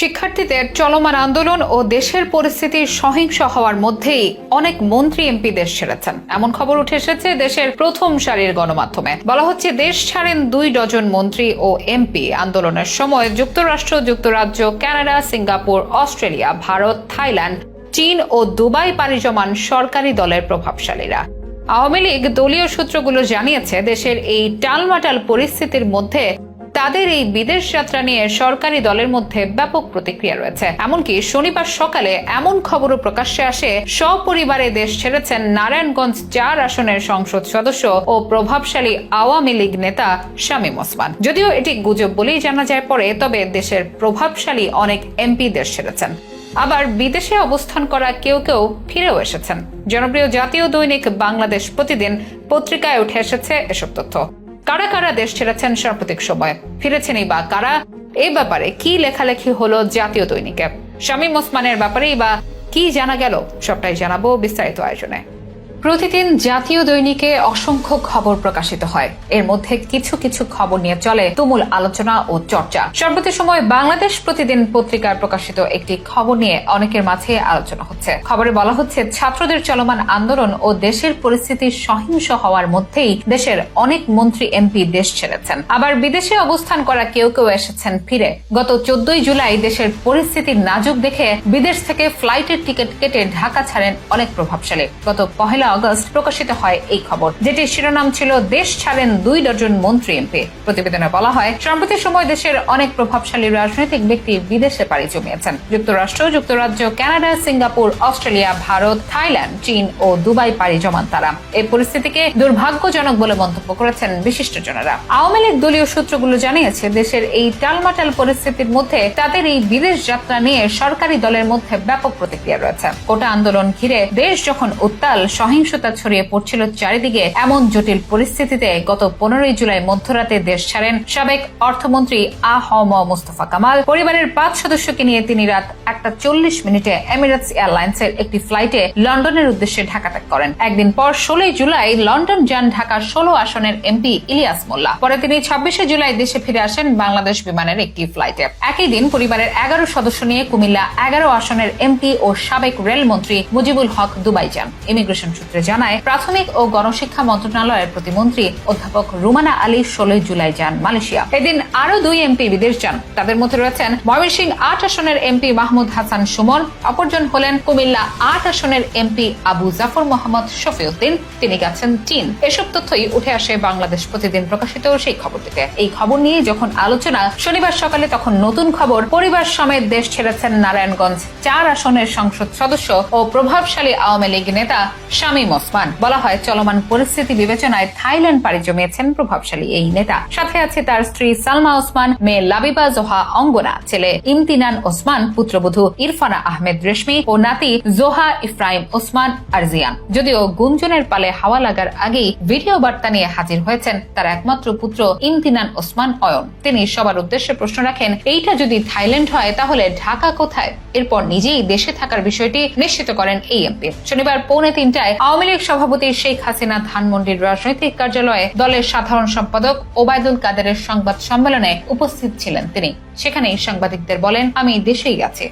শিক্ষার্থীদের চলমান আন্দোলন ও দেশের পরিস্থিতি সহিংস হওয়ার মধ্যেই অনেক মন্ত্রী এমপি দেশ ছেড়েছেন। এমন খবর উঠে এসেছে দেশের প্রথম সারির গণমাধ্যমে। বলা হচ্ছে, দেশ ছাড়েন দুই ডজন মন্ত্রী ও এমপি। আন্দোলনের সময় যুক্তরাষ্ট্র, যুক্তরাজ্য, Canada, Singapore, Australia, Bharat, Thailand, চীন ও দুবাই পাড়ি জমান সরকারি দলের প্রভাবশালীরা। আওয়ামী লীগ দলীয় সূত্রগুলো জানিয়েছে, দেশের এই টালমাটাল পরিস্থিতির মধ্যে তাদের এই বিদেশ যাত্রা নিয়ে সরকারি দলের মধ্যে ব্যাপক প্রতিক্রিয়া রয়েছে। এমনকি শনিবার সকালে এমন খবরও প্রকাশ্যে আসে, সপরিবারে দেশ ছেড়েছেন নারায়ণগঞ্জ চার আসনের সংসদ সদস্য ও প্রভাবশালী আওয়ামী লীগ নেতা শামীম ওসমান। যদিও এটি গুজব বলেই জানা যায় পরে, তবে দেশের প্রভাবশালী অনেক এমপি দেশ ছেড়েছেন। আবার বিদেশে অবস্থান করা কেউ কেউ ফিরেও এসেছেন। জনপ্রিয় জাতীয় দৈনিক বাংলাদেশ প্রতিদিন পত্রিকায় উঠে এসেছে এসব তথ্য। কারা কারা দেশ ছেড়েছেন সাম্প্রতিক সময়ে? ফিরেছেনই বা কারা? এ ব্যাপারে কি লেখালেখি হলো জাতীয় দৈনিকে? শামীম ওসমানের ব্যাপারেই বা কি জানা গেল? সবটাই জানাব বিস্তারিত আয়োজনে। প্রতিদিন জাতীয় দৈনিকে অসংখ্য খবর প্রকাশিত হয়। এর মধ্যে কিছু কিছু খবর নিয়ে চলে তুমুল আলোচনা ও চর্চা। সম্প্রতি সময় বাংলাদেশ প্রতিদিন পত্রিকায় প্রকাশিত একটি খবর নিয়ে অনেকের মাঝে আলোচনা হচ্ছে। খবরে বলা হচ্ছে, ছাত্রদের চলমান আন্দোলন ও দেশের পরিস্থিতি সহিংস হওয়ার মধ্যেই দেশের অনেক মন্ত্রী, এমপি দেশ ছেড়েছেন। আবার বিদেশে অবস্থান করা কেউ কেউ এসেছেন ফিরে। গত চোদ্দই জুলাই দেশের পরিস্থিতি নাজুক দেখে বিদেশ থেকে ফ্লাইটের টিকিট কেটে ঢাকা ছাড়েন অনেক প্রভাবশালী। গত পহেলা আগস্ট প্রকাশিত হয় এই খবর। যেটির শিরোনাম ছিল, দেশ ছাড়েন দুই ডজন মন্ত্রী এমপি প্রতিবেদনে বলা হয় সম্প্রতি সময় দেশের অনেক প্রভাবশালী রাজনৈতিক ব্যক্তি বিদেশে পাড়ি জমিয়েছেন। যুক্তরাষ্ট্র, যুক্তরাজ্য, Canada, Singapore, Australia, Bharat, Thailand, চীন ও দুবাই পাড়ি জমান তারা। এই পরিস্থিতিকে দুর্ভাগ্যজনক বলে মন্তব্য করেছেন বিশিষ্টজনেরা। আওয়ামী লীগ দলীয় সূত্রগুলো জানিয়েছে, দেশের এই টালমাটাল পরিস্থিতির মধ্যে তাদের এই বিদেশ যাত্রা নিয়ে সরকারি দলের মধ্যে ব্যাপক প্রতিক্রিয়া রয়েছে। কোটা আন্দোলন ঘিরে দেশ যখন উত্তাল সহিংসতা ছড়িয়ে পড়ছিল চারিদিকে। এমন জটিল পরিস্থিতিতে গত পনেরোই জুলাই মধ্যরাতে দেশ ছাড়েন সাবেক অর্থমন্ত্রী আ হ ম মুস্তফা কামাল। পরিবারের পাঁচ সদস্যকে নিয়ে তিনি রাত একটা চল্লিশ মিনিটে এমিরেটস এয়ারলাইন্সের একটি ফ্লাইটে লন্ডনের উদ্দেশ্যে ঢাকা ত্যাগ করেন। একদিন পর ষোলোই জুলাই লন্ডন যান ঢাকার ষোলো আসনের এমপি ইলিয়াস মোল্লা। পরে তিনি ছাব্বিশে জুলাই দেশে ফিরে আসেন বাংলাদেশ বিমানের একটি ফ্লাইটে। একই দিন পরিবারের এগারো সদস্য নিয়ে কুমিল্লা এগারো আসনের এমপি ও সাবেক রেলমন্ত্রী মুজিবুল হক দুবাই যান। ইমিগ্রেশন সূত্রে জানায়, প্রাথমিক ও গণশিক্ষা মন্ত্রণালয়ের প্রতিমন্ত্রী অধ্যাপক রুমানা আলী ষোলোই জুলাই যান মালয়েশিয়া। এদিন আরও দুই এমপি বিদেশ যান। তাদের মধ্যে রয়েছেন ময়মনসিংহ আট আসনের এমপি মাহমুদ হাসান সুমন, অপরজন হলেন কুমিল্লা আট আসনের এমপি আবু জাফর মোহাম্মদ শফিউদ্দিন। তিনি গেছেন চীন। এসব তথ্যই উঠে আসে বাংলাদেশ প্রতিদিন প্রকাশিত সেই খবরটিতে এই খবর নিয়ে যখন আলোচনা, শনিবার সকালে তখন নতুন খবর, পরিবার সমেত দেশ ছেড়েছেন নারায়ণগঞ্জ চার আসনের সংসদ সদস্য ও প্রভাবশালী আওয়ামী লীগ নেতা শামীম ওসমান বলা হয়, চলমান পরিস্থিতি বিবেচনায় থাইল্যান্ড পাড়ি জমিয়েছেন প্রভাবশালী এই নেতা। সাথে আছে তার স্ত্রী সালমা ওসমান, মেয়ে লাবিবা জোহা অঙ্গনা ছেলে ইমতিনান ওসমান, পুত্রবধূ ইরফানা আহমেদ রেশমি ও নাতি জোহা ইফরাইম ওসমান আরজিয়ান। যদিও গুঞ্জনের পালে হাওয়া লাগার আগেই ভিডিও বার্তা নিয়ে হাজির হয়েছেন তার একমাত্র পুত্র ইমতিনান ওসমান অয়ন। তিনি সবার উদ্দেশ্যে প্রশ্ন রাখেন, এইটা যদি থাইল্যান্ড হয়, তাহলে ঢাকা কোথায়? এরপর নিজেই দেশে থাকার বিষয়টি নিশ্চিত করেন এই এমপি। শনিবার পৌনে তিনটায় আওয়ামী লীগ সভাপতি শেখ হাসিনা ধানমন্ডির রাজনৈতিক কার্যালয়ে দলের সাধারণ সম্পাদক ওবায়দুল কাদেরের সংবাদ সম্মেলনে উপস্থিত ছিলেন তিনি। সেখানেই সাংবাদিকদের বলেন, আমি দেশেই আছি।